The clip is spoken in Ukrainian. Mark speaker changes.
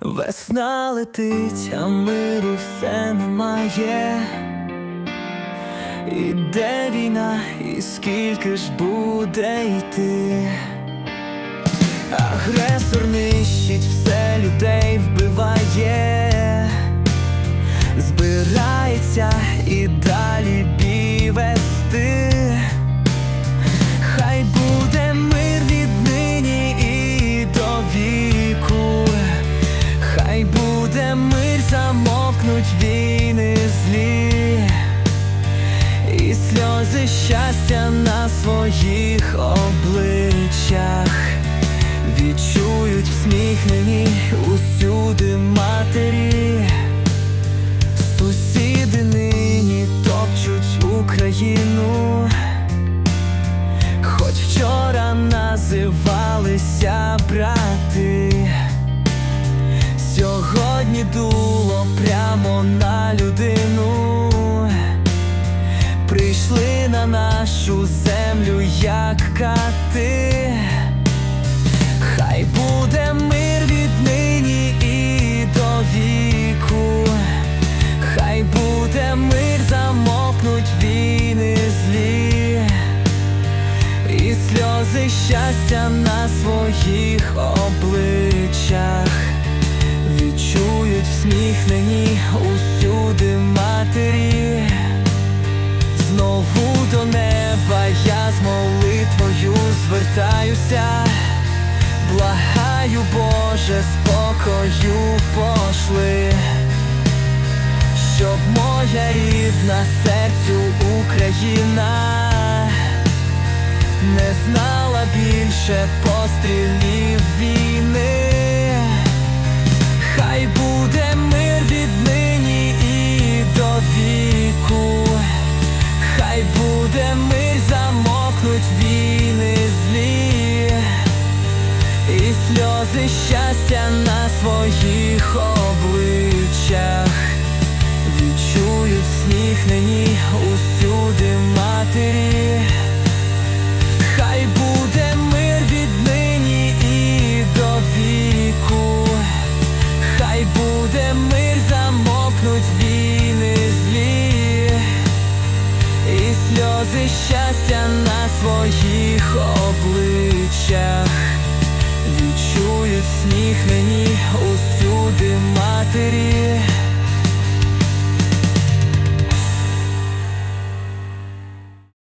Speaker 1: Весна летить, а миру все немає. Іде війна, і скільки ж буде йти? Замовкнуть війни злі, і сльози щастя на своїх обличчях відчують всміхнені усюди матері. Сусіди нині топчуть Україну. Хоч вчора називалися брати, на людину, прийшли на нашу землю, як кати, хай буде мир віднині і до віку, хай буде мир, замовкнуть війни злі. І сльози щастя на своїх обличчях відчують всміхнені усюди матері. Знову до неба я з молитвою звертаюся, благаю, Боже, спокою пошли, щоб моя рідна серцю Україна не знала більше пострілів війни. Сльози щастя на своїх обличчях. Відчують сміхнені усюди матері. Хай буде мир віднині і до віку, хай буде мир, замовкнуть війни злі, і сльози щастя на своїх обличчях усюди матері.